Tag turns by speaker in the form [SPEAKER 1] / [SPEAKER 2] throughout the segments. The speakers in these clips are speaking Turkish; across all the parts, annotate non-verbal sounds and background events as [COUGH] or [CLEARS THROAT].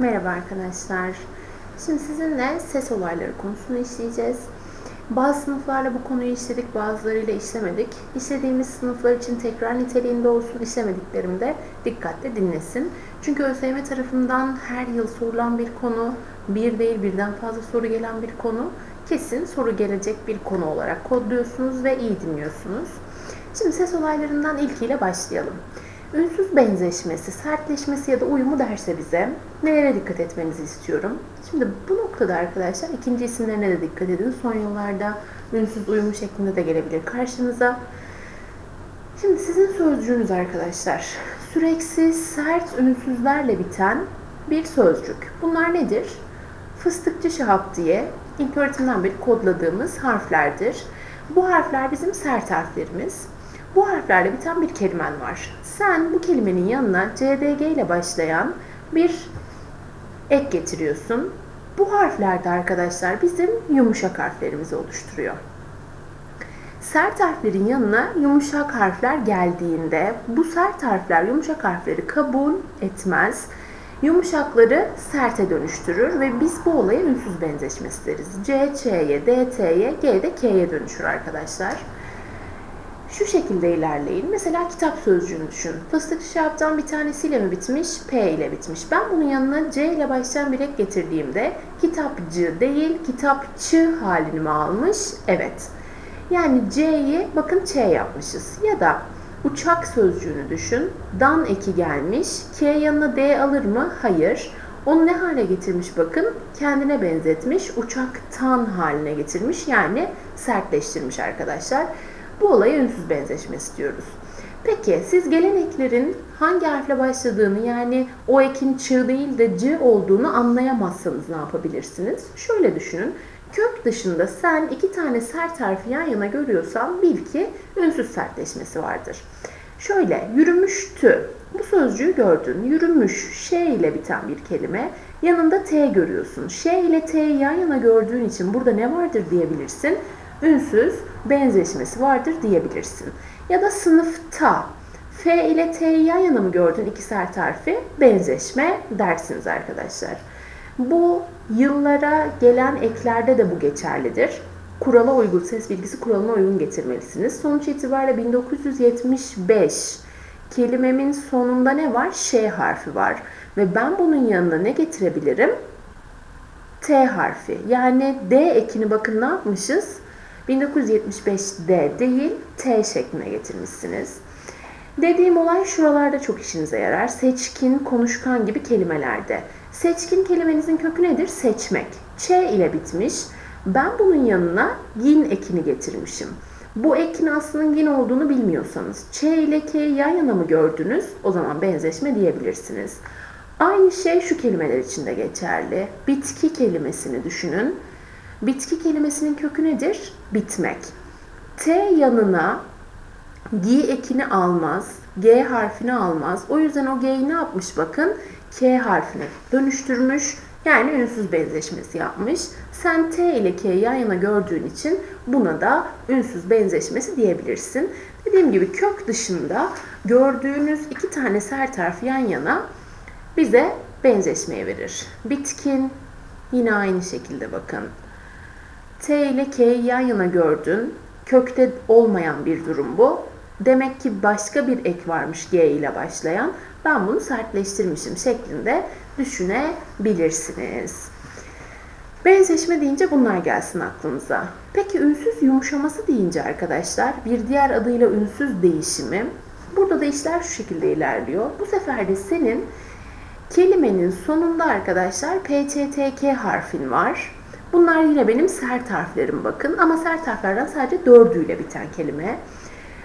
[SPEAKER 1] Merhaba arkadaşlar. Şimdi sizinle ses olayları konusunu işleyeceğiz. Bazı sınıflarla bu konuyu işledik, bazılarıyla işlemedik. İşlediğimiz sınıflar için tekrar niteliğinde olsun, işlemediklerim de dikkatle dinlesin. Çünkü ÖSYM tarafından her yıl sorulan bir konu, bir değil birden fazla soru gelen bir konu, kesin soru gelecek bir konu olarak kodluyorsunuz ve iyi dinliyorsunuz. Şimdi ses olaylarından ilkiyle başlayalım. Ünsüz benzeşmesi, sertleşmesi ya da uyumu derse bize nelere dikkat etmenizi istiyorum. Şimdi bu noktada arkadaşlar ikinci isimlerine de dikkat edin. Son yıllarda ünsüz uyumu şeklinde de gelebilir karşınıza. Şimdi sizin sözcüğünüz arkadaşlar süreksiz sert ünsüzlerle biten bir sözcük. Bunlar nedir? Fıstıkçı şahap diye ilk öğretimden beri kodladığımız harflerdir. Bu harfler bizim sert harflerimiz. Bu harflerle biten bir kelimen var. Sen bu kelimenin yanına CDG ile başlayan bir ek getiriyorsun. Bu harflerde arkadaşlar bizim yumuşak harflerimizi oluşturuyor. Sert harflerin yanına yumuşak harfler geldiğinde bu sert harfler yumuşak harfleri kabul etmez. Yumuşakları serte dönüştürür ve biz bu olaya ünsüz benzeşmesi deriz. C, Ç'ye, D, T'ye, G de K'ye dönüşür arkadaşlar. Şu şekilde ilerleyin. Mesela kitap sözcüğünü düşün. Fıstık şaraptan bir tanesiyle mi bitmiş? P ile bitmiş. Ben bunun yanına C ile başlayan bir ek getirdiğimde kitapcı değil kitapçı halini mi almış? Evet. Yani C'yi bakın Ç yapmışız. Ya da uçak sözcüğünü düşün. Dan eki gelmiş. K yanına D alır mı? Hayır. Onu ne hale getirmiş bakın? Kendine benzetmiş. Uçaktan haline getirmiş. Yani sertleştirmiş arkadaşlar. Bu olaya ünsüz benzeşmesi diyoruz. Peki siz gelen eklerin hangi harfle başladığını yani o ekin çığ değil de c olduğunu anlayamazsanız ne yapabilirsiniz? Şöyle düşünün. Kök dışında sen iki tane sert harfi yan yana görüyorsan bil ki ünsüz sertleşmesi vardır. Şöyle yürümüştü. Bu sözcüğü gördün. Yürümüş, ş ile biten bir kelime. Yanında t görüyorsun. Ş ile t'yi yan yana gördüğün için burada ne vardır diyebilirsin ünsüz benzeşmesi vardır diyebilirsin. Ya da sınıfta F ile T'yi yan yana mı gördün iki sert harfi? Benzeşme dersiniz arkadaşlar. Bu yıllara gelen eklerde de bu geçerlidir. Kurala uygun, ses bilgisi kuralına uygun getirmelisiniz. Sonuç itibariyle 1975 kelimemin sonunda ne var? Ş harfi var. Ve ben bunun yanına ne getirebilirim? T harfi. Yani D ekini bakın ne yapmışız? 1975D değil T şekline getirmişsiniz. Dediğim olay şuralarda çok işinize yarar. Seçkin, konuşkan gibi kelimelerde. Seçkin kelimenizin kökü nedir? Seçmek. Ç ile bitmiş. Ben bunun yanına gin ekini getirmişim. Bu ekin aslında gin olduğunu bilmiyorsanız Ç ile K'yi yan yana mı gördünüz? O zaman benzeşme diyebilirsiniz. Aynı şey şu kelimeler için de geçerli. Bitki kelimesini düşünün. Bitki kelimesinin kökü nedir? Bitmek. T yanına G ekini almaz, G harfini almaz. O yüzden o G'yi ne yapmış bakın? K harfine dönüştürmüş. Yani ünsüz benzeşmesi yapmış. Sen T ile K'yi yan yana gördüğün için buna da ünsüz benzeşmesi diyebilirsin. Dediğim gibi kök dışında gördüğünüz iki tane sert harf yan yana bize benzeşmeye verir. Bitkin yine aynı şekilde bakın. T ile K'yi yan yana gördün. Kökte olmayan bir durum bu. Demek ki başka bir ek varmış G ile başlayan. Ben bunu sertleştirmişim şeklinde düşünebilirsiniz. Benzeşme deyince bunlar gelsin aklınıza. Peki ünsüz yumuşaması deyince arkadaşlar bir diğer adıyla ünsüz değişimi. Burada da işler şu şekilde ilerliyor. Bu sefer de senin kelimenin sonunda arkadaşlar PCTK harfin var. Bunlar yine benim sert harflerim bakın ama sert harflerden sadece dördüyle biten kelime.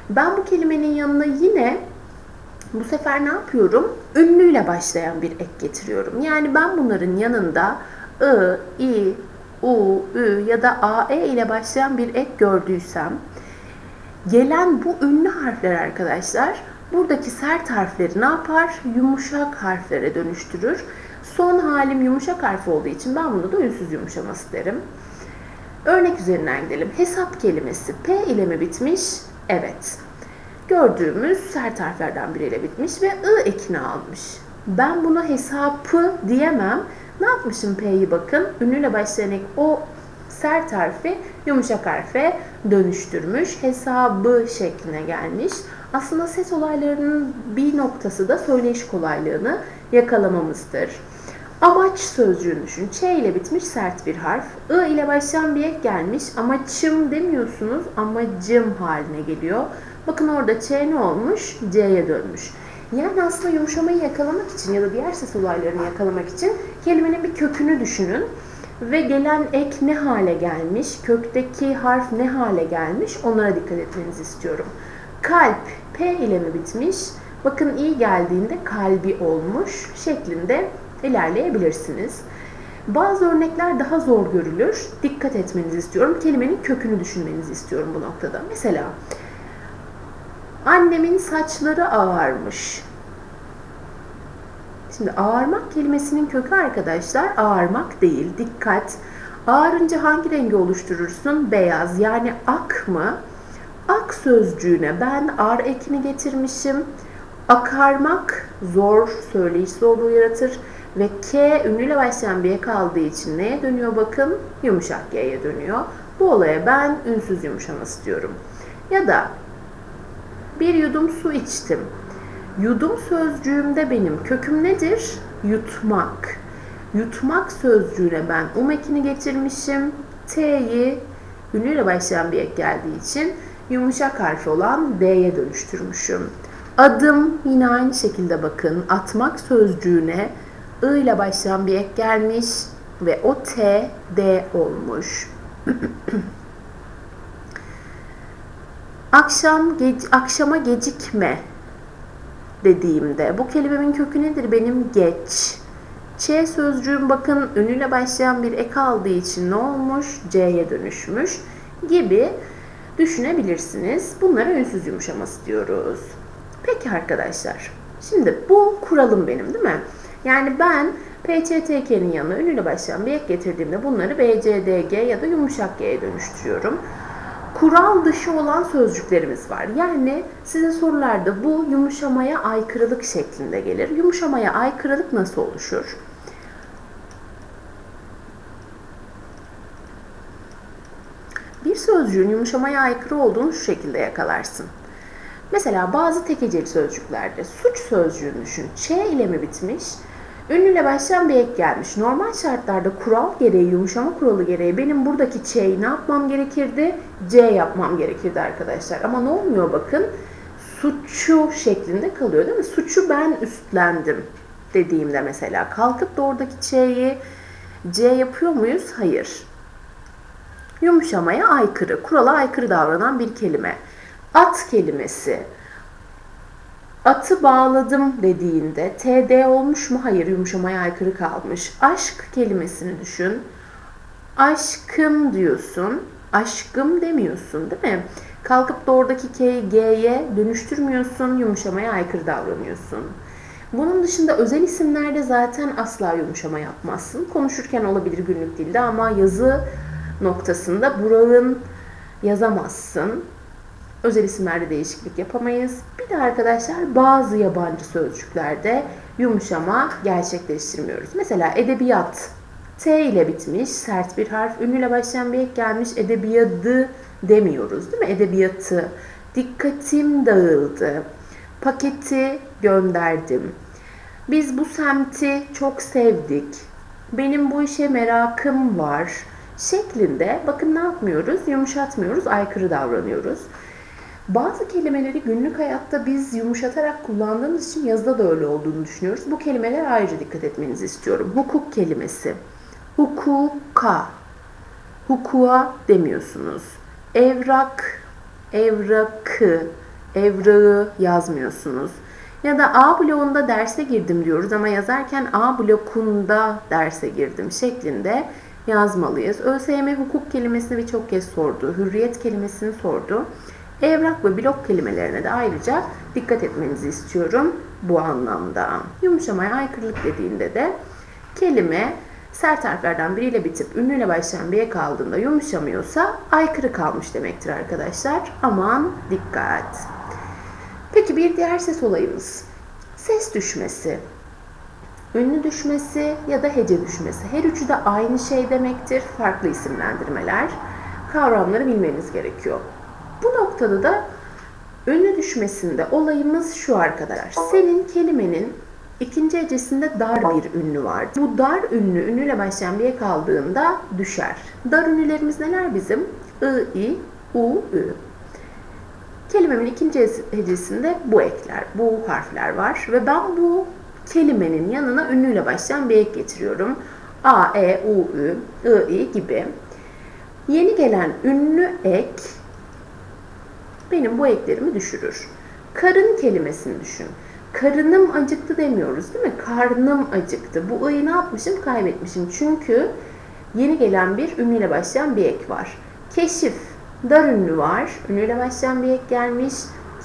[SPEAKER 1] Ben bu kelimenin yanına yine bu sefer ne yapıyorum? Ünlüyle başlayan bir ek getiriyorum. Yani ben bunların yanında I, I, U, Ü ya da AE ile başlayan bir ek gördüysem gelen bu ünlü harfler arkadaşlar buradaki sert harfleri ne yapar? Yumuşak harflere dönüştürür. Son halim yumuşak harf olduğu için ben bunu da ünsüz yumuşaması derim. Örnek üzerinden gidelim. Hesap kelimesi P ile mi bitmiş? Evet. Gördüğümüz sert harflerden biriyle bitmiş ve I ekini almış. Ben bunu hesapı diyemem. Ne yapmışım P'yi bakın. Ünlüyle başlayan o sert harfi yumuşak harfe dönüştürmüş. Hesabı şekline gelmiş. Aslında ses olaylarının bir noktası da söyleyiş kolaylığını yakalamamızdır. Amaç sözcüğünü düşün. Ç ile bitmiş sert bir harf. I ile başlayan bir ek gelmiş. Amaçım demiyorsunuz. Amacım haline geliyor. Bakın orada Ç ne olmuş? C'ye dönmüş. Yani aslında yumuşamayı yakalamak için ya da diğer ses olaylarını yakalamak için kelimenin bir kökünü düşünün. Ve gelen ek ne hale gelmiş, kökteki harf ne hale gelmiş onlara dikkat etmenizi istiyorum. Kalp P ile mi bitmiş? Bakın i geldiğinde kalbi olmuş şeklinde ilerleyebilirsiniz. Bazı örnekler daha zor görülür. Dikkat etmenizi istiyorum. Kelimenin kökünü düşünmenizi istiyorum bu noktada. Mesela annemin saçları ağarmış. Şimdi ağarmak kelimesinin kökü arkadaşlar ağarmak değil. Dikkat. Ağarınca hangi rengi oluşturursun? Beyaz. Yani ak mı? Ak sözcüğüne ben ar ekini getirmişim. Akarmak zor, söyleyiş zorluğu yaratır. Ve K ünlüyle başlayan bir ek aldığı için neye dönüyor bakın? Yumuşak G'ye dönüyor. Bu olaya ben ünsüz yumuşaması diyorum. Ya da bir yudum su içtim. Yudum sözcüğümde benim köküm nedir? Yutmak. Yutmak sözcüğüne ben um ekini getirmişim. T'yi ünlüyle başlayan bir ek geldiği için yumuşak harfi olan D'ye dönüştürmüşüm. Adım yine aynı şekilde bakın. Atmak sözcüğüne I ile başlayan bir ek gelmiş ve o T, D olmuş. [CLEARS THROAT] Akşam gec akşama gecikme dediğimde bu kelimemin kökü nedir? Benim geç. Ç sözcüğüm bakın ünüyle başlayan bir ek aldığı için ne olmuş? C'ye dönüşmüş gibi düşünebilirsiniz. Bunlara ünsüz yumuşaması diyoruz. Peki arkadaşlar. Şimdi bu kuralım benim değil mi? Yani ben PCTK'nin yanına ünlüyle başlayan bir ek getirdiğimde bunları BCDG ya da yumuşak G'ye dönüştürüyorum. Kural dışı olan sözcüklerimiz var. Yani size sorularda bu yumuşamaya aykırılık şeklinde gelir. Yumuşamaya aykırılık nasıl oluşur? Bir sözcüğün yumuşamaya aykırı olduğunu şu şekilde yakalarsın. Mesela bazı tekeceli sözcüklerde suç sözcüğünü düşün. Ç ile mi bitmiş? Ünlüyle başlayan bir ek gelmiş. Normal şartlarda kural gereği, yumuşama kuralı gereği benim buradaki Ç'yi ne yapmam gerekirdi? C yapmam gerekirdi arkadaşlar. Ama ne olmuyor bakın? Suçu şeklinde kalıyor değil mi? Suçu ben üstlendim dediğimde mesela. Kalkıp da oradaki Ç'yi C yapıyor muyuz? Hayır. Yumuşamaya aykırı, kurala aykırı davranan bir kelime. At kelimesi Atı bağladım dediğinde TD olmuş mu? Hayır yumuşamaya aykırı kalmış. Aşk kelimesini düşün. Aşkım diyorsun. Aşkım demiyorsun değil mi? Kalkıp da oradaki K'yi G'ye dönüştürmüyorsun. Yumuşamaya aykırı davranıyorsun. Bunun dışında özel isimlerde zaten asla yumuşama yapmazsın. Konuşurken olabilir günlük dilde ama yazı noktasında Burak'ın yazamazsın. Özel isimlerde değişiklik yapamayız. Bir de arkadaşlar bazı yabancı sözcüklerde yumuşama gerçekleştirmiyoruz. Mesela edebiyat T ile bitmiş sert bir harf. Ünlüyle başlayan bir ek gelmiş edebiyatı demiyoruz değil mi? Edebiyatı. Dikkatim dağıldı. Paketi gönderdim. Biz bu semti çok sevdik. Benim bu işe merakım var şeklinde bakın ne yapmıyoruz? Yumuşatmıyoruz, aykırı davranıyoruz. Bazı kelimeleri günlük hayatta biz yumuşatarak kullandığımız için yazıda da öyle olduğunu düşünüyoruz. Bu kelimeler ayrıca dikkat etmenizi istiyorum. Hukuk kelimesi. Hukuka. Hukuka demiyorsunuz. Evrak, evrakı, evrağı yazmıyorsunuz. Ya da A bloğunda derse girdim diyoruz ama yazarken A blokunda derse girdim şeklinde yazmalıyız. ÖSYM hukuk kelimesini birçok kez sordu. Hürriyet kelimesini sordu. Evrak ve blok kelimelerine de ayrıca dikkat etmenizi istiyorum bu anlamda. Yumuşamaya aykırılık dediğinde de kelime sert harflerden biriyle bitip ünlüyle başlayan bir ek aldığında yumuşamıyorsa aykırı kalmış demektir arkadaşlar. Aman dikkat. Peki bir diğer ses olayımız. Ses düşmesi. Ünlü düşmesi ya da hece düşmesi. Her üçü de aynı şey demektir. Farklı isimlendirmeler. Kavramları bilmeniz gerekiyor. Bu noktada da ünlü düşmesinde olayımız şu arkadaşlar. Senin kelimenin ikinci hecesinde dar bir ünlü var. Bu dar ünlü, ünlüyle başlayan bir ek düşer. Dar ünlülerimiz neler bizim? I, I, U, Ü. Kelimemin ikinci hecesinde bu ekler, bu harfler var ve ben bu kelimenin yanına ünlüyle başlayan bir ek getiriyorum. A, E, U, Ü, I, I gibi. Yeni gelen ünlü ek benim bu eklerimi düşürür. Karın kelimesini düşün. Karınım acıktı demiyoruz değil mi? Karnım acıktı. Bu i'yi ne yapmışım? Kaybetmişim. Çünkü yeni gelen bir ünlüyle başlayan bir ek var. Keşif, dar ünlü var. Ünlüyle başlayan bir ek gelmiş.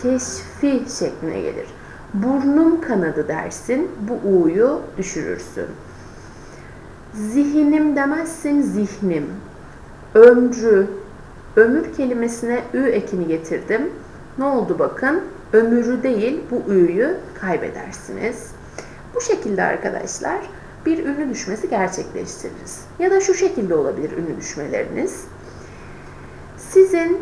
[SPEAKER 1] Keşfi şekline gelir. Burnum kanadı dersin. Bu u'yu düşürürsün. Zihinim demezsin zihnim. Ömrü, ömür kelimesine ü ekini getirdim. Ne oldu bakın? Ömürü değil bu ü'yü kaybedersiniz. Bu şekilde arkadaşlar bir ünlü düşmesi gerçekleştiririz. Ya da şu şekilde olabilir ünlü düşmeleriniz. Sizin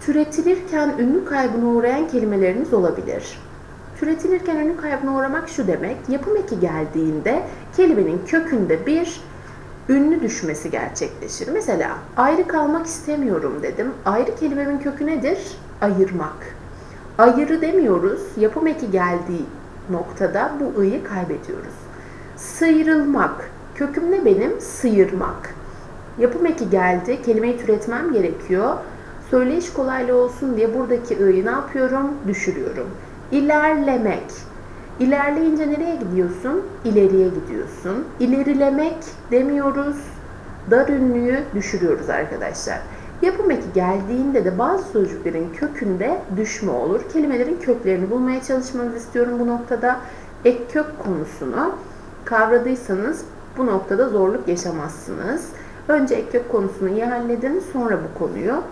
[SPEAKER 1] türetilirken ünlü kaybına uğrayan kelimeleriniz olabilir. Türetilirken ünlü kaybına uğramak şu demek, yapım eki geldiğinde kelimenin kökünde bir ünlü düşmesi gerçekleşir. Mesela ayrı kalmak istemiyorum dedim. Ayrı kelimemin kökü nedir? Ayırmak. Ayırı demiyoruz. Yapım eki geldiği noktada bu ı'yı kaybediyoruz. Sıyrılmak. Köküm ne benim? Sıyırmak. Yapım eki geldi. Kelimeyi türetmem gerekiyor. Söyleyiş kolaylığı olsun diye buradaki ı'yı ne yapıyorum? Düşürüyorum. İlerlemek. İlerleyince nereye gidiyorsun? İleriye gidiyorsun. İlerilemek demiyoruz. Dar ünlüyü düşürüyoruz arkadaşlar. Yapım eki geldiğinde de bazı sözcüklerin kökünde düşme olur. Kelimelerin köklerini bulmaya çalışmanızı istiyorum bu noktada. Ek kök konusunu kavradıysanız bu noktada zorluk yaşamazsınız. Önce ek kök konusunu iyi halledin, sonra bu konuyu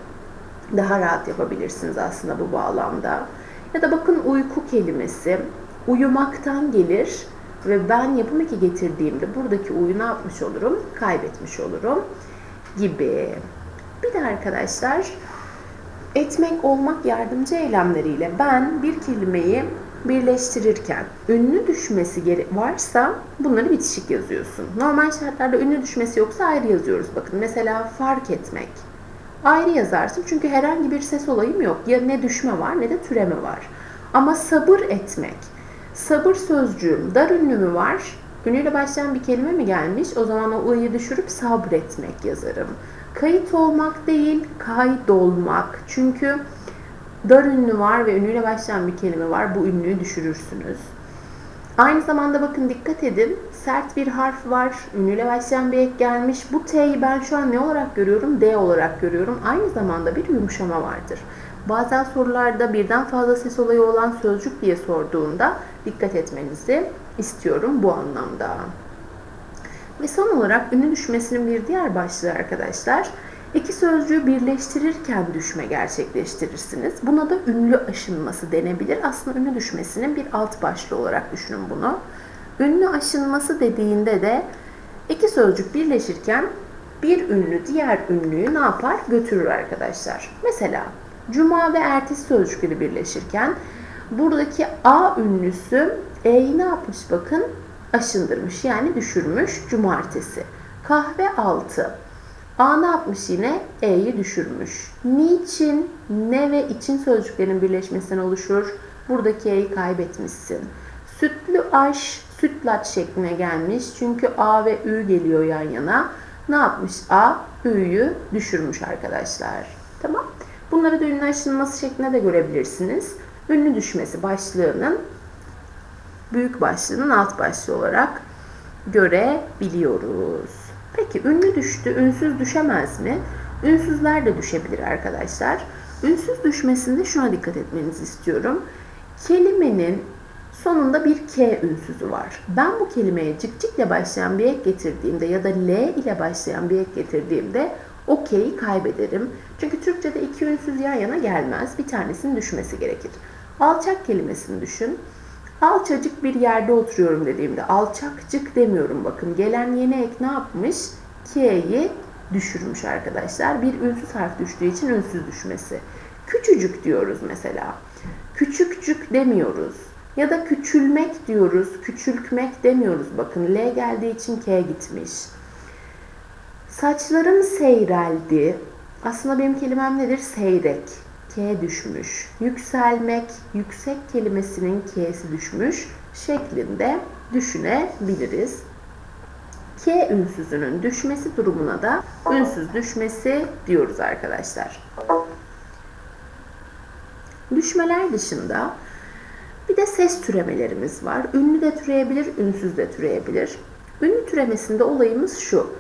[SPEAKER 1] daha rahat yapabilirsiniz aslında bu bağlamda. Ya da bakın uyku kelimesi uyumaktan gelir ve ben yapım eki getirdiğimde buradaki uyu ne yapmış olurum? Kaybetmiş olurum gibi. Bir de arkadaşlar etmek, olmak yardımcı eylemleriyle ben bir kelimeyi birleştirirken ünlü düşmesi varsa bunları bitişik yazıyorsun. Normal şartlarda ünlü düşmesi yoksa ayrı yazıyoruz. Bakın mesela fark etmek. Ayrı yazarsın çünkü herhangi bir ses olayım yok. Ya ne düşme var ne de türeme var. Ama sabır etmek. Sabır sözcüğüm dar ünlü mü var? Ünlüyle başlayan bir kelime mi gelmiş? O zaman o i'yi düşürüp sabretmek yazarım. Kayıt olmak değil, kaydolmak. Çünkü dar ünlü var ve ünlüyle başlayan bir kelime var. Bu ünlüyü düşürürsünüz. Aynı zamanda bakın dikkat edin. Sert bir harf var. Ünlüyle başlayan bir ek gelmiş. Bu T'yi ben şu an ne olarak görüyorum? D olarak görüyorum. Aynı zamanda bir yumuşama vardır. Bazen sorularda birden fazla ses olayı olan sözcük diye sorduğunda dikkat etmenizi istiyorum bu anlamda. Ve son olarak ünlü düşmesinin bir diğer başlığı arkadaşlar. İki sözcüğü birleştirirken düşme gerçekleştirirsiniz. Buna da ünlü aşınması denebilir. Aslında ünlü düşmesinin bir alt başlığı olarak düşünün bunu. Ünlü aşınması dediğinde de iki sözcük birleşirken bir ünlü diğer ünlüyü ne yapar? Götürür arkadaşlar. Mesela cuma ve ertesi sözcükleri birleşirken buradaki a ünlüsü e'yi ne yapmış bakın? Aşındırmış yani düşürmüş cumartesi. Kahve altı. A ne yapmış yine? E'yi düşürmüş. Niçin, ne ve için sözcüklerin birleşmesinden oluşur. Buradaki E'yi kaybetmişsin. Sütlü aş, sütlaç şekline gelmiş. Çünkü A ve Ü geliyor yan yana. Ne yapmış A? Ü'yü düşürmüş arkadaşlar. Tamam. Bunları da ünlü aşınması şeklinde de görebilirsiniz. Ünlü düşmesi başlığının büyük başlığının alt başlığı olarak görebiliyoruz. Peki ünlü düştü, ünsüz düşemez mi? Ünsüzler de düşebilir arkadaşlar. Ünsüz düşmesinde şuna dikkat etmenizi istiyorum. Kelimenin sonunda bir K ünsüzü var. Ben bu kelimeye cik cik ile başlayan bir ek getirdiğimde ya da L ile başlayan bir ek getirdiğimde o K'yi kaybederim. Çünkü Türkçe'de iki ünsüz yan yana gelmez. Bir tanesinin düşmesi gerekir. Alçak kelimesini düşün. Alçacık bir yerde oturuyorum dediğimde alçakcık demiyorum bakın. Gelen yeni ek ne yapmış? K'yi düşürmüş arkadaşlar. Bir ünsüz harf düştüğü için ünsüz düşmesi. Küçücük diyoruz mesela. Küçükcük demiyoruz. Ya da küçülmek diyoruz. Küçültmek demiyoruz. Bakın L geldiği için K gitmiş. Saçlarım seyreldi. Aslında benim kelimem nedir? Seyrek. K düşmüş. Yükselmek, yüksek kelimesinin K'si düşmüş şeklinde düşünebiliriz. K ünsüzünün düşmesi durumuna da ünsüz düşmesi diyoruz arkadaşlar. Düşmeler dışında bir de ses türemelerimiz var. Ünlü de türeyebilir, ünsüz de türeyebilir. Ünlü türemesinde olayımız şu.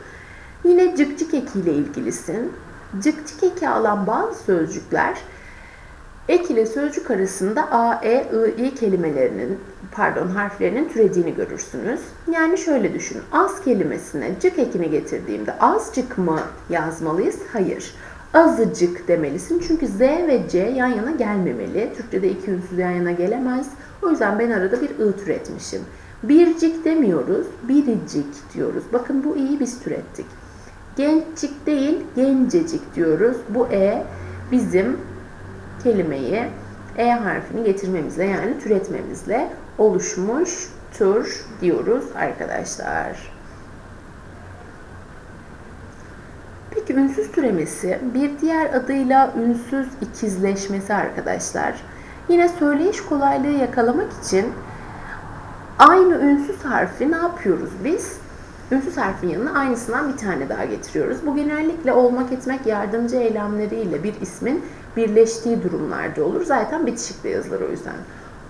[SPEAKER 1] Yine cık cık ekiyle ilgilisin. Cık cık eki alan bazı sözcükler ek ile sözcük arasında a, e, i, i kelimelerinin pardon harflerinin türediğini görürsünüz. Yani şöyle düşün. Az kelimesine cık ekini getirdiğimde azcık mı yazmalıyız? Hayır. Azıcık demelisin. Çünkü z ve c yan yana gelmemeli. Türkçe'de iki ünsüz yan yana gelemez. O yüzden ben arada bir ı türetmişim. Bircik demiyoruz, biricik diyoruz. Bakın bu i'yi biz türettik. Gençcik değil, gencecik diyoruz. Bu e bizim kelimeyi e harfini getirmemizle yani türetmemizle oluşmuş tür diyoruz arkadaşlar. Peki ünsüz türemesi bir diğer adıyla ünsüz ikizleşmesi arkadaşlar. Yine söyleyiş kolaylığı yakalamak için aynı ünsüz harfi ne yapıyoruz biz? Ünsüz harfin yanına aynısından bir tane daha getiriyoruz. Bu genellikle olmak etmek yardımcı eylemleriyle bir ismin birleştiği durumlarda olur. Zaten bitişikle yazılır o yüzden.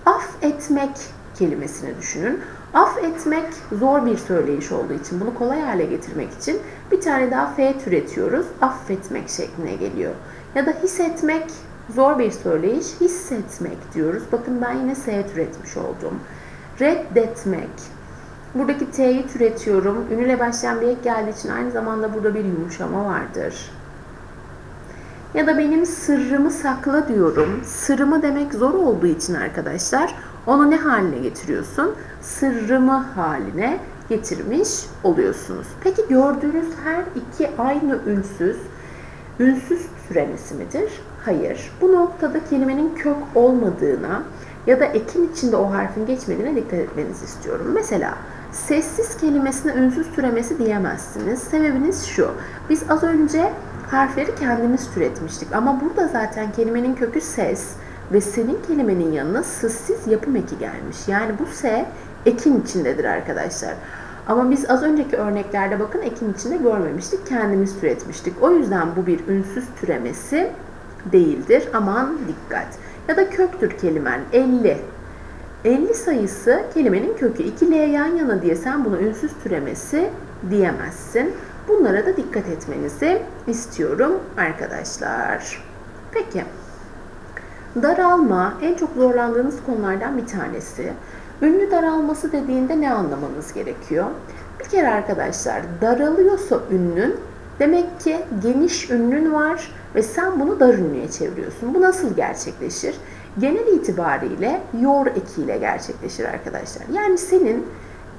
[SPEAKER 1] Af etmek kelimesini düşünün. Af etmek zor bir söyleyiş olduğu için bunu kolay hale getirmek için bir tane daha f türetiyoruz. Affetmek şekline geliyor. Ya da hissetmek zor bir söyleyiş. Hissetmek diyoruz. Bakın ben yine s türetmiş oldum. Reddetmek. Buradaki t'yi türetiyorum. Ünüyle başlayan bir ek geldiği için aynı zamanda burada bir yumuşama vardır. Ya da benim sırrımı sakla diyorum. Sırrımı demek zor olduğu için arkadaşlar onu ne haline getiriyorsun? Sırrımı haline getirmiş oluyorsunuz. Peki gördüğünüz her iki aynı ünsüz, ünsüz türemesi midir? Hayır. Bu noktada kelimenin kök olmadığına ya da ekin içinde o harfin geçmediğine dikkat etmenizi istiyorum. Mesela sessiz kelimesine ünsüz türemesi diyemezsiniz. Sebebiniz şu. Biz az önce harfleri kendimiz türetmiştik. Ama burada zaten kelimenin kökü ses ve senin kelimenin yanına sessiz yapım eki gelmiş. Yani bu s ekin içindedir arkadaşlar. Ama biz az önceki örneklerde bakın ekin içinde görmemiştik. Kendimiz türetmiştik. O yüzden bu bir ünsüz türemesi değildir. Aman dikkat. Ya da köktür kelimen 50. 50 sayısı kelimenin kökü. 2L yan yana diye sen bunu ünsüz türemesi diyemezsin. Bunlara da dikkat etmenizi istiyorum arkadaşlar. Peki. Daralma en çok zorlandığınız konulardan bir tanesi. Ünlü daralması dediğinde ne anlamanız gerekiyor? Bir kere arkadaşlar daralıyorsa ünlün demek ki geniş ünlün var ve sen bunu dar ünlüye çeviriyorsun. Bu nasıl gerçekleşir? Genel itibariyle yor ekiyle gerçekleşir arkadaşlar. Yani senin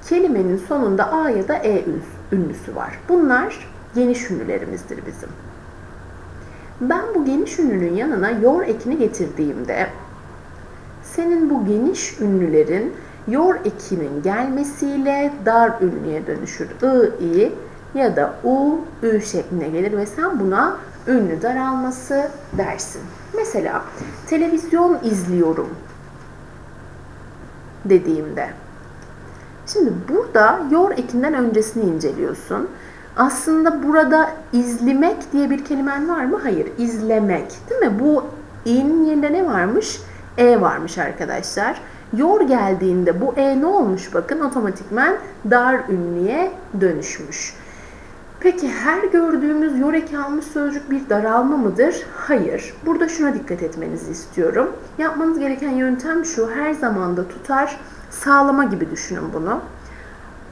[SPEAKER 1] kelimenin sonunda A ya da E ünlüsü var. Bunlar geniş ünlülerimizdir bizim. Ben bu geniş ünlünün yanına yor ekini getirdiğimde senin bu geniş ünlülerin yor ekinin gelmesiyle dar ünlüye dönüşür. I, i ya da u, ü şeklinde gelir ve sen buna ünlü daralması dersin. Mesela televizyon izliyorum dediğimde. Şimdi burada yor ekinden öncesini inceliyorsun. Aslında burada izlemek diye bir kelimen var mı? Hayır, izlemek. Değil mi? Bu in yerinde ne varmış? E varmış arkadaşlar. Yor geldiğinde bu E ne olmuş bakın otomatikmen dar ünlüye dönüşmüş. Peki her gördüğümüz yor eki almış sözcük bir daralma mıdır? Hayır. Burada şuna dikkat etmenizi istiyorum. Yapmanız gereken yöntem şu. Her zamanda tutar sağlama gibi düşünün bunu.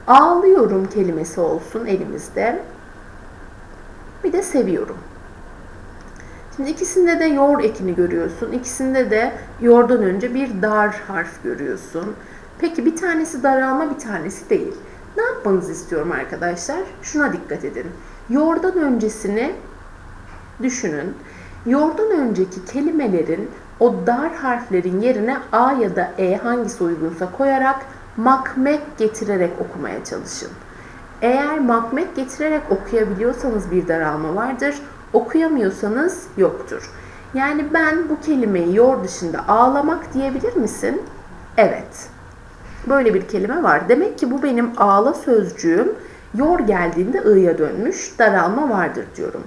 [SPEAKER 1] Ağlıyorum kelimesi olsun elimizde. Bir de seviyorum. Şimdi ikisinde de yor ekini görüyorsun. İkisinde de yordan önce bir dar harf görüyorsun. Peki bir tanesi daralma bir tanesi değil. Ne yapmanızı istiyorum arkadaşlar? Şuna dikkat edin. Yoğurdan öncesini düşünün. Yoğurdan önceki kelimelerin o dar harflerin yerine A ya da E hangisi uygunsa koyarak makmek getirerek okumaya çalışın. Eğer makmek getirerek okuyabiliyorsanız bir daralma vardır. Okuyamıyorsanız yoktur. Yani ben bu kelimeyi yor dışında ağlamak diyebilir misin? Evet. Böyle bir kelime var. Demek ki bu benim ağla sözcüğüm yor geldiğinde ı'ya dönmüş, daralma vardır diyorum.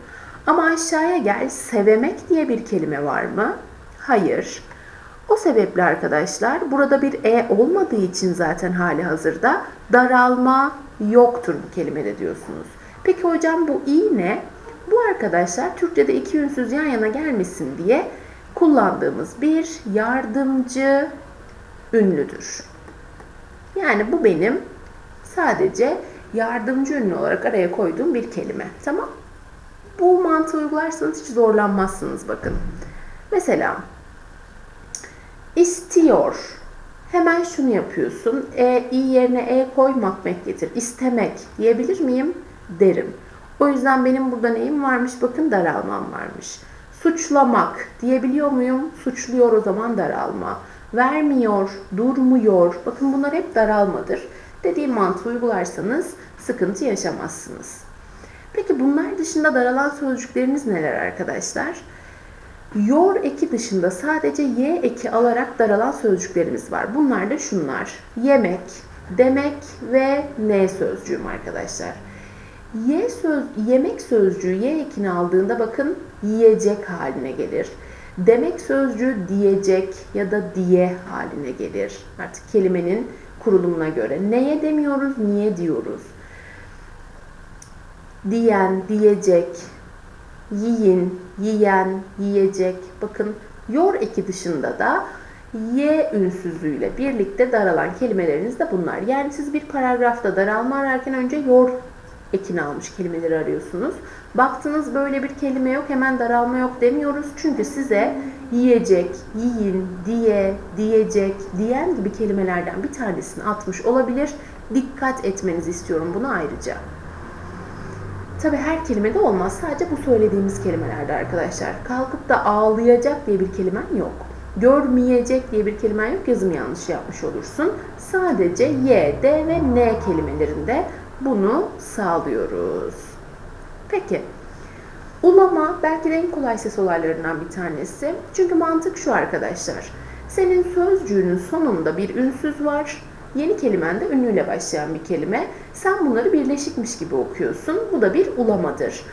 [SPEAKER 1] Ama aşağıya gel, sevemek diye bir kelime var mı? Hayır. O sebeple arkadaşlar burada bir e olmadığı için zaten hali hazırda daralma yoktur bu kelimede diyorsunuz. Peki hocam bu i ne? Bu arkadaşlar Türkçe'de iki ünsüz yan yana gelmesin diye kullandığımız bir yardımcı ünlüdür. Yani bu benim sadece yardımcı ünlü olarak araya koyduğum bir kelime. Tamam? Bu mantığı uygularsanız hiç zorlanmazsınız bakın. Mesela istiyor. Hemen şunu yapıyorsun. E, i yerine e koy, makmek getir. İstemek diyebilir miyim? Derim. O yüzden benim burada neyim varmış? Bakın daralmam varmış. Suçlamak diyebiliyor muyum? Suçluyor o zaman daralma. Vermiyor, durmuyor. Bakın bunlar hep daralmadır. Dediğim mantığı uygularsanız sıkıntı yaşamazsınız. Peki bunlar dışında daralan sözcükleriniz neler arkadaşlar? Yor eki dışında sadece y eki alarak daralan sözcüklerimiz var. Bunlar da şunlar. Yemek, demek ve ne sözcüğüm arkadaşlar. Y söz, yemek sözcüğü y ekini aldığında bakın yiyecek haline gelir. Demek sözcüğü diyecek ya da diye haline gelir. Artık kelimenin kurulumuna göre. Neye demiyoruz, niye diyoruz? Diyen, diyecek, yiyin, yiyen, yiyecek. Bakın yor eki dışında da y ünsüzüyle birlikte daralan kelimeleriniz de bunlar. Yani siz bir paragrafta daralma ararken önce yor ekini almış kelimeleri arıyorsunuz. Baktınız böyle bir kelime yok hemen daralma yok demiyoruz. Çünkü size yiyecek, yiyin, diye, diyecek, diyen gibi kelimelerden bir tanesini atmış olabilir. Dikkat etmenizi istiyorum buna ayrıca. Tabi her kelimede olmaz. Sadece bu söylediğimiz kelimelerde arkadaşlar. Kalkıp da ağlayacak diye bir kelimen yok. Görmeyecek diye bir kelimen yok. Yazım yanlış yapmış olursun. Sadece y, d ve n kelimelerinde bunu sağlıyoruz. Peki. Ulama belki de en kolay ses olaylarından bir tanesi. Çünkü mantık şu arkadaşlar. Senin sözcüğünün sonunda bir ünsüz var. Yeni kelimen de ünlüyle başlayan bir kelime. Sen bunları birleşikmiş gibi okuyorsun. Bu da bir ulamadır.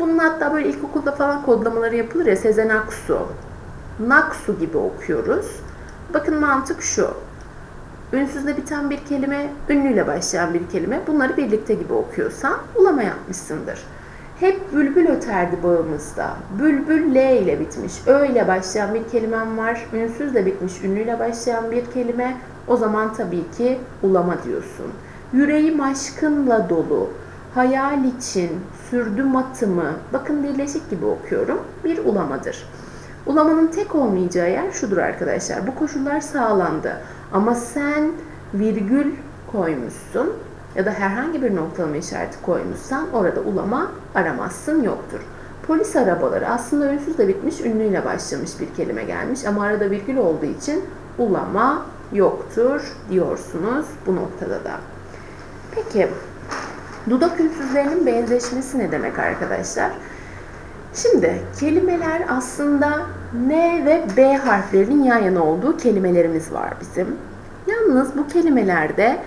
[SPEAKER 1] Bunun hatta böyle ilkokulda falan kodlamaları yapılır ya Sezen Aksu, Naksu gibi okuyoruz. Bakın mantık şu. Ünsüzle biten bir kelime, ünlüyle başlayan bir kelime. Bunları birlikte gibi okuyorsan ulama yapmışsındır. Hep bülbül öterdi bağımızda. Bülbül L ile bitmiş. Ö ile başlayan bir kelimem var. Ünsüzle bitmiş, ünlüyle başlayan bir kelime. O zaman tabii ki ulama diyorsun. Yüreğim aşkınla dolu. Hayal için sürdüm atımı. Bakın birleşik gibi okuyorum. Bir ulamadır. Ulamanın tek olmayacağı yer şudur arkadaşlar. Bu koşullar sağlandı. Ama sen virgül koymuşsun ya da herhangi bir noktalama işareti koymuşsan orada ulama aramazsın yoktur. Polis arabaları aslında ünsüzle bitmiş, ünlüyle başlamış bir kelime gelmiş ama arada virgül olduğu için ulama yoktur diyorsunuz bu noktada da. Peki dudak ünsüzlerinin benzeşmesi ne demek arkadaşlar? Şimdi kelimeler aslında N ve B harflerinin yan yana olduğu kelimelerimiz var bizim. Yalnız bu kelimelerde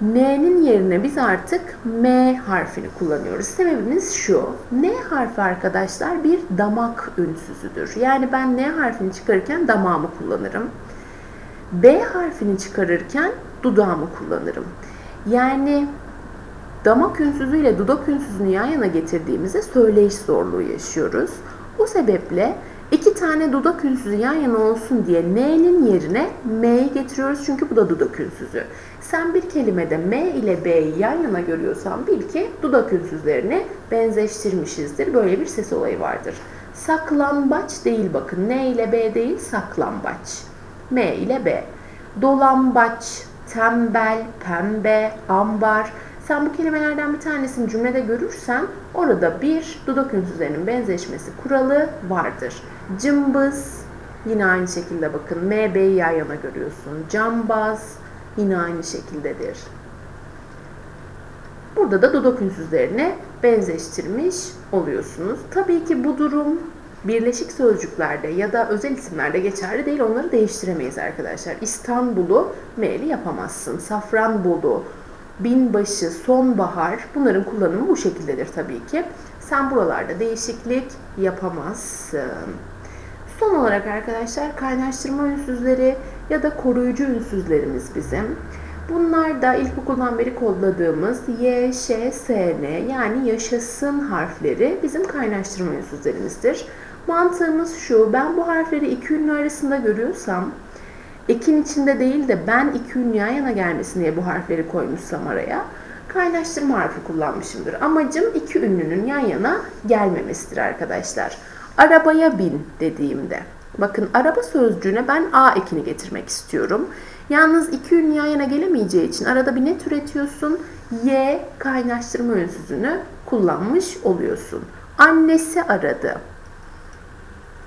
[SPEAKER 1] N'nin yerine biz artık M harfini kullanıyoruz. Sebebimiz şu. N harfi arkadaşlar bir damak ünsüzüdür. Yani ben N harfini çıkarırken damağımı kullanırım. B harfini çıkarırken dudağımı kullanırım. Yani damak ünsüzü ile dudak ünsüzünü yan yana getirdiğimizde söyleyiş zorluğu yaşıyoruz. O sebeple iki tane dudak ünsüzü yan yana olsun diye N'nin yerine M'yi getiriyoruz çünkü bu da dudak ünsüzü. Sen bir kelimede M ile B'yi yan yana görüyorsan bil ki dudak ünsüzlerini benzeştirmişizdir. Böyle bir ses olayı vardır. Saklambaç değil bakın. N ile B değil saklambaç. M ile B. Dolambaç tembel, pembe, ambar. Sen bu kelimelerden bir tanesini cümlede görürsen orada bir dudak ünsüzlerinin benzeşmesi kuralı vardır. Cımbız yine aynı şekilde bakın MB'yi yan yana görüyorsun. Cambaz yine aynı şekildedir. Burada da dudak ünsüzlerini benzeştirmiş oluyorsunuz. Tabii ki bu durum birleşik sözcüklerde ya da özel isimlerde geçerli değil. Onları değiştiremeyiz arkadaşlar. İstanbul'u M'li yapamazsın. Safranbolu, binbaşı, sonbahar bunların kullanımı bu şekildedir tabii ki. Sen buralarda değişiklik yapamazsın. Son olarak arkadaşlar kaynaştırma ünsüzleri ya da koruyucu ünsüzlerimiz bizim. Bunlar da ilkokuldan beri kodladığımız Y, Ş, S, N yani yaşasın harfleri bizim kaynaştırma ünsüzlerimizdir. Mantığımız şu, ben bu harfleri iki ünlü arasında görüyorsam, ekin içinde değil de ben iki ünlü yan yana gelmesin diye bu harfleri koymuşsam araya, kaynaştırma harfi kullanmışımdır. Amacım iki ünlünün yan yana gelmemesidir arkadaşlar. Arabaya bin dediğimde, bakın araba sözcüğüne ben A ekini getirmek istiyorum. Yalnız iki ünlü yan yana gelemeyeceği için arada bir ne türetiyorsun? Y kaynaştırma ünsüzünü kullanmış oluyorsun. Annesi aradı.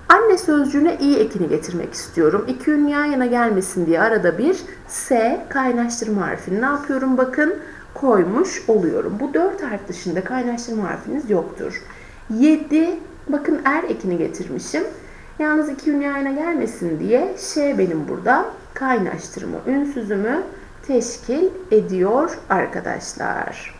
[SPEAKER 1] Anne sözcüğüne i ekini getirmek istiyorum. İki ünlü yan yana gelmesin diye arada bir s kaynaştırma harfini ne yapıyorum bakın koymuş oluyorum. Bu dört harf dışında kaynaştırma harfiniz yoktur. 7 bakın er ekini getirmişim. Yalnız iki ünlü yan yana gelmesin diye ş benim burada kaynaştırma ünsüzümü teşkil ediyor arkadaşlar.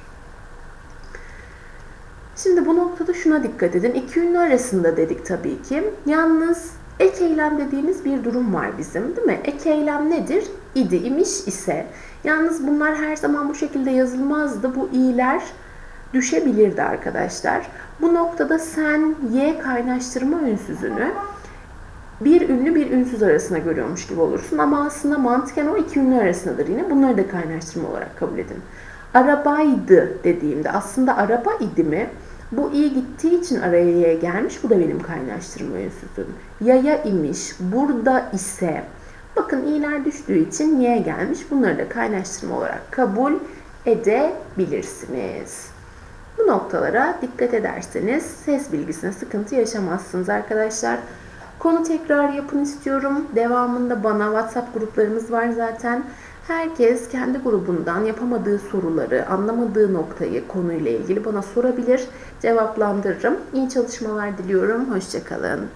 [SPEAKER 1] Şimdi bu noktada şuna dikkat edin. İki ünlü arasında dedik tabii ki. Yalnız ek eylem dediğimiz bir durum var bizim değil mi? Ek eylem nedir? İdi, imiş ise. Yalnız bunlar her zaman bu şekilde yazılmazdı. Bu i'ler düşebilirdi arkadaşlar. Bu noktada sen y kaynaştırma ünsüzünü bir ünlü bir ünsüz arasına görüyormuş gibi olursun. Ama aslında mantıken o iki ünlü arasındadır yine. Bunları da kaynaştırma olarak kabul edin. Arabaydı dediğimde aslında araba idi mi? Bu i gittiği için araya gelmiş. Bu da benim kaynaştırma ünsüzüm. Yaya imiş. Burada ise. Bakın i'ler düştüğü için y gelmiş. Bunları da kaynaştırma olarak kabul edebilirsiniz. Bu noktalara dikkat ederseniz ses bilgisine sıkıntı yaşamazsınız arkadaşlar. Konu tekrar yapın istiyorum. Devamında bana WhatsApp gruplarımız var zaten. Herkes kendi grubundan yapamadığı soruları, anlamadığı noktayı konuyla ilgili bana sorabilir. Cevaplandırırım. İyi çalışmalar diliyorum. Hoşçakalın.